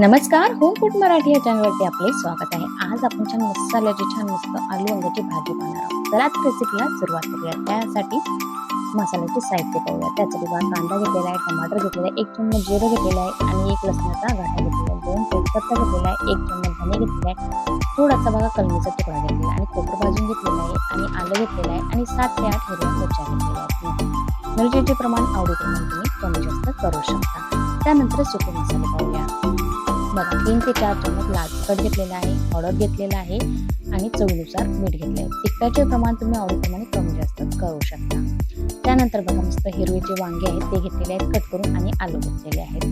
नमस्कार home food Marathi या चॅनलवरती आपले स्वागत आहे. आज आपण छान मसाल्याची छान मस्त आलू वांग्याची भाजी बनणार आहोत. चला रेसिपीला सुरुवात करूया. त्यासाठी मसाल्याचे साहित्य पाहूया. त्यासाठी बघा कांदा घेतलेला आहे टमाटर घेतलेला आहे एक चम्मच जिरं घेतलेला आहे आणि एक लसणाचा गाठा घेतलेला आहे. दोन तेजपत्ता घेतलेला आहे एक चम्मच धने घेतलेला आहे. थोडासा बघा कलमीचा तुकडा घेतलेला आहे आणि खोबरं भाजून घेतलेलं आहे आणि आलं घेतलेलं आहे आणि सात ते आठ हिरव्या मिरच्या घेतलेल्या आहेत. मिरचीचे प्रमाण आवडीप्रमाणे तुम्ही कमी जास्त करू शकता. त्यानंतर सुके मसाले पाहूया. बघा तीन ते चार चमच लाल तिखट घेतलेला आहे हळद घेतलेला आहे आणि चवीनुसार मीठ घेतले आहे तिखटाचे प्रमाण तुम्ही आवडीप्रमाणे कमी जास्त करू शकता. त्यानंतर बघा मस्त हिरवेचे वांगे आहेत ते घेतलेले आहेत कट करून आणि आलू घेतलेले आहेत.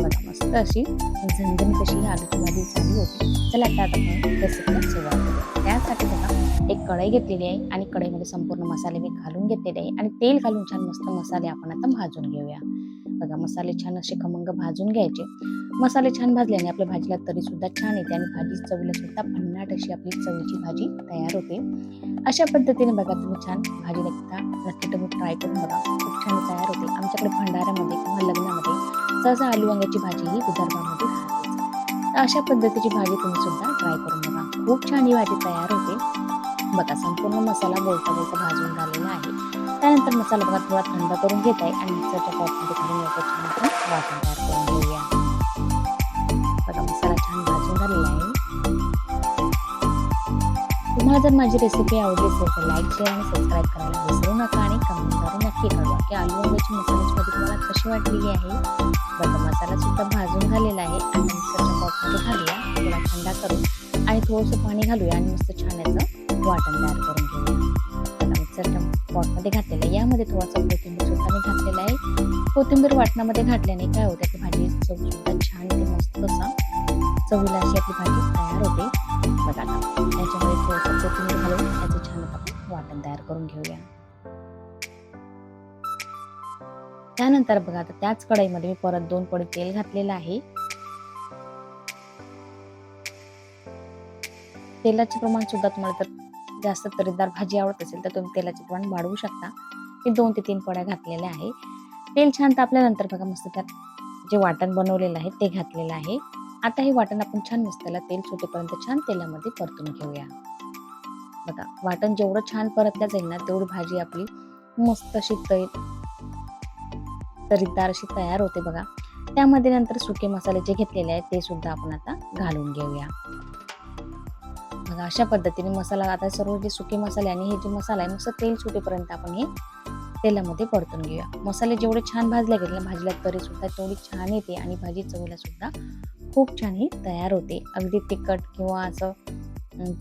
बघा मस्त अशी झणझणीत कशी ही आलूची भाजी झाली होती. चला आता आपण रेसिपीला सुरुवात करूया. त्यासाठी बघा एक कढई घेतलेली आहे आणि कढईमध्ये संपूर्ण मसाले मी घालून घेतलेले आहे आणि तेल घालून छान मस्त मसाले आपण आता भाजून घेऊया. बघा मसाले छान असे खमंग भाजून घ्यायचे. मसाले छान भाजल्याने आपल्या भाजीला तरी सुद्धा छान येते आणि भाजी चवीला सुद्धा भन्नाट अशी आपली चवीची भाजी तयार होते. अशा पद्धतीने बघा तुम्ही छान भाजी एकदा नक्की तुम्ही ट्राय करून बघा. खूप छान तयार होते. आमच्याकडे भंडाऱ्यामध्ये किंवा लग्नामध्ये सहसा आलू वांग्याची भाजी ही विदर्भामध्ये तर अशा पद्धतीची भाजी तुम्ही सुद्धा ट्राय करून बघा. खूप छान ही भाजी तयार होते. बघा संपूर्ण मसाला बोलता बोलता भाजून झालेला आहे. त्यानंतर मसाला बघा थोडा थंड करून घेत आहे आणि मिक्सरच्या पॉटमध्ये घालून याचं छान आपण तयार करून आता मसाला छान भाजून झालेला आहे. तुम्हाला जर माझी रेसिपी आवडली असेल तर लाईक शेअर आणि सबस्क्राईब करायला विसरू नका आणि कमेंटद्वारे नक्की कळवा की आलू वांग्याची मसाल्याची भाजी तुम्हाला कशी वाटलेली आहे. बघा मसाला सुद्धा भाजून झालेला आहे. आणि मिक्सरच्या पॉटमध्ये घालूया. थोडा थंडा करून आणि थोडंसं पाणी घालूया आणि मस्त छान याचं वाटण तयार करून घेऊया. बघा मिक्सरच्या पॉटमध्ये घातलेलं आहे. यामध्ये थोडासा कोथिंबीर सुद्धा मी घातलेला आहे. कोथिंबीर वाटणामध्ये घातल्याने काय होतं भाजी चवसुद्धा छान येते मस्त असा चवीला अशी आपली भाजी तयार होते. बघा आता त्याच्यामध्ये थोडंसं कोथिंबीर घालून त्याचं छान आपण वाटण तयार करून घेऊया. त्यानंतर बघा आता त्याच कढईमध्ये मी परत दोन पडी तेल घातलेलं आहे. तेलाचे प्रमाण सुद्धा तुम्हाला तर जास्त तरीदार भाजी आवडत असेल तर तुम्ही तेलाचे प्रमाण वाढवू शकता. मी दोन ते तीन पड्या घातलेल्या आहे. तेल छान तापल्यानंतर बघा मस्त त्यात जे वाटण बनवलेलं आहे ते घातलेलं आहे. आता हे वाटण आपण छान मस्त तेल सुटेपर्यंत छान तेलामध्ये परतून घेऊया. बघा वाटण जेवढं छान परतल्या जाईल ना तेवढी भाजी आपली मस्त अशी तै तरीदार अशी तयार होते बघा. त्यामध्ये नंतर सुके मसाले जे घेतलेले आहेत ते सुद्धा आपण आता घालून घेऊया. बघा अशा पद्धतीने मसाला आता सर्व जे सुके मसाले आणि हे जे मसाला आहे मस्त तेल सुटेपर्यंत आपण हे तेलामध्ये परतून घेऊया. मसाले जेवढे छान भाजले गेले ना भाजीला तरी सुद्धा तेवढी छान येते आणि भाजी चवीला सुद्धा खूप छान ही तयार होते. अगदी तिखट किंवा असं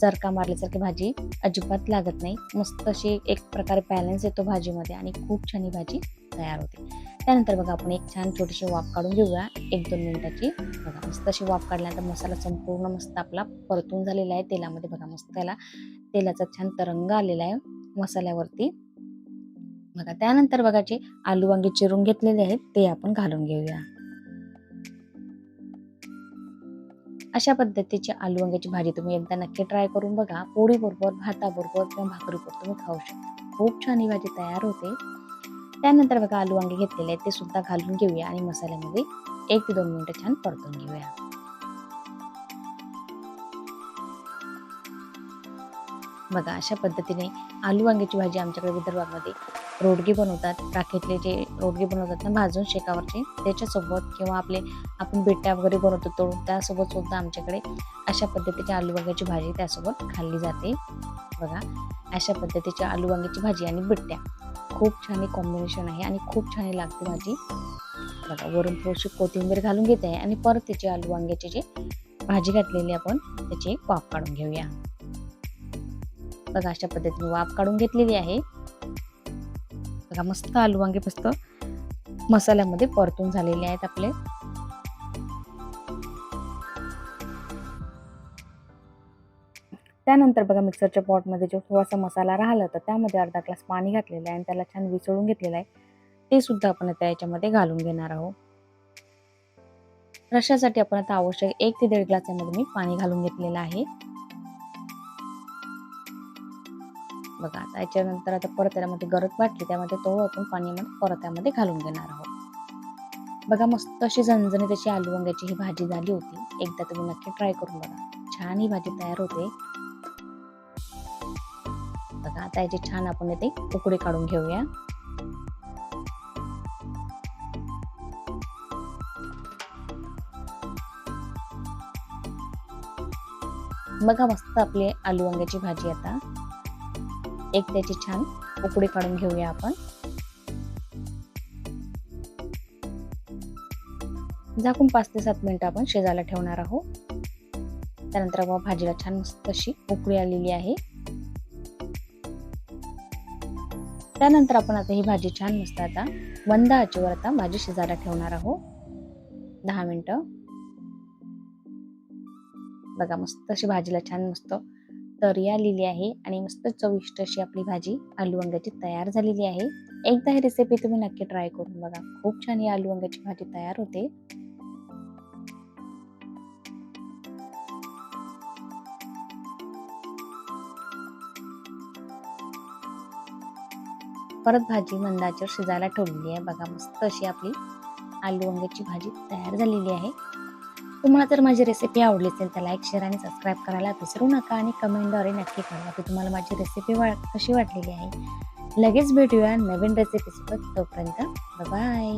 चरका मारल्यासारखी भाजी अजिबात लागत नाही. मस्त अशी एक प्रकारे बॅलन्स येतो भाजीमध्ये आणि खूप छान ही भाजी तयार होते. त्यानंतर बघा आपण एक छान छोटीशी वाफ काढून घेऊया. एक दोन मिनिटाची. बघा मस्त अशी वाफ काढल्यानंतर मसाला संपूर्ण मस्त आपला परतून झालेला आहे. तेलामध्ये बघा मस्त त्याला तेलाचा छान तरंग आलेला आहे मसाल्यावरती. बघा त्यानंतर बघा जे आलू वांगे चिरून घेतलेले आहेत ते आपण घालून घेऊया. अशा पद्धतीची आलू वांग्याची भाजी तुम्ही एकदा नक्की ट्राय करून बघा. पोळी बरोबर भाताबरोबर किंवा भाकरीबरोबर तुम्ही खाऊ शकता. खूप छान ही भाजी तयार होते. त्यानंतर बघा आलू वांगे घेतलेले आहेत ते सुद्धा घालून घेऊया आणि मसाल्यामध्ये एक ते दोन मिनिटं छान परतून घेऊया. बघा अशा पद्धतीने आलू वांग्याची भाजी आमच्याकडे विदर्भामध्ये रोडगे बनवतात राखेतले जे रोडगे बनवतात ना भाजून शेकावरचे त्याच्यासोबत किंवा आपले आपण बिट्ट्या वगैरे बनवतो तळून त्यासोबत सुद्धा आमच्याकडे अशा पद्धतीची आलू वांग्याची भाजी त्यासोबत खाल्ली जाते. बघा अशा पद्धतीची आलू वांग्याची भाजी आणि बिट्ट्या खूप छान कॉम्बिनेशन आहे आणि खूप छान लागते भाजी. बघा वरून थोडीशी कोथिंबीर घालून घेते आहे आणि परत त्याची आलू वांग्याची जी भाजी घातलेली आपण त्याची एक वाफ काढून घेऊया. बघा अशा पद्धतीने वाफ काढून घेतलेली आहे. बघा मस्त आलू वांगे मस्त मसाल्यामध्ये परतून झालेले आहेत आपले. त्यानंतर बघा मिक्सरच्या पॉटमध्ये जो थोडासा मसाला राहिला तर त्यामध्ये अर्धा ग्लास पाणी घातलेलं आहे आणि त्याला छान विसळून घेतलेलं आहे. ते सुद्धा आपण आता याच्यामध्ये घालून घेणार आहोत. रशासाठी आपण आता आवश्यक एक ते दीड ग्लासमध्ये मी पाणी घालून घेतलेलं आहे. बघा आता याच्यानंतर आता परत त्यामध्ये गरज वाटली त्यामध्ये तो आपण पाणी परत त्यामध्ये घालून घेणार आहोत. बघा मस्त अशी झणझणी त्याची आलू वांग्याची ही भाजी झाली होती. एकदा तुम्ही नक्की ट्राय करून बघा. छान ही भाजी तयार होते. बघा आता याची छान आपण येथे उकडे काढून घेऊया. बघा मस्त आपली आलू वांग्याची भाजी आता. एक त्याची छान उकडी काढून घेऊया आपण. झाकून पाच ते सात मिनिटं आपण शिजायला ठेवणार आहोत. त्यानंतर बघा भाजीला छान मस्त अशी उकळी आलेली आहे. त्यानंतर आपण आता ही भाजी छान मस्त आता मंद आचेवर आता भाजी शिजायला ठेवणार आहोत. दहा मिनिटं. बघा मस्त अशी भाजीला छान मस्त तरी आलेली आहे आणि मस्त चविष्ट अशी आपली भाजी आलू वांग्याची तयार झालेली आहे. एकदा ही रेसिपी तुम्ही नक्की ट्राय करून बघा. खूप छान ही आलू वांग्याची भाजी तयार होते. परत भाजी मंदाच्यावर शिजायला ठेवलेली आहे. बघा मस्त अशी आपली आलू वांग्याची भाजी तयार झालेली आहे. तुम्हाला जर माझी रेसिपी आवडली असेल तर लाईक शेअर आणि सबस्क्राईब करायला विसरू नका आणि कमेंटद्वारे नक्की कळवा की तुम्हाला माझी रेसिपी वा कशी वाटलेली आहे. लगेच भेटूया नवीन रेसिपीसोबत तोपर्यंत बाय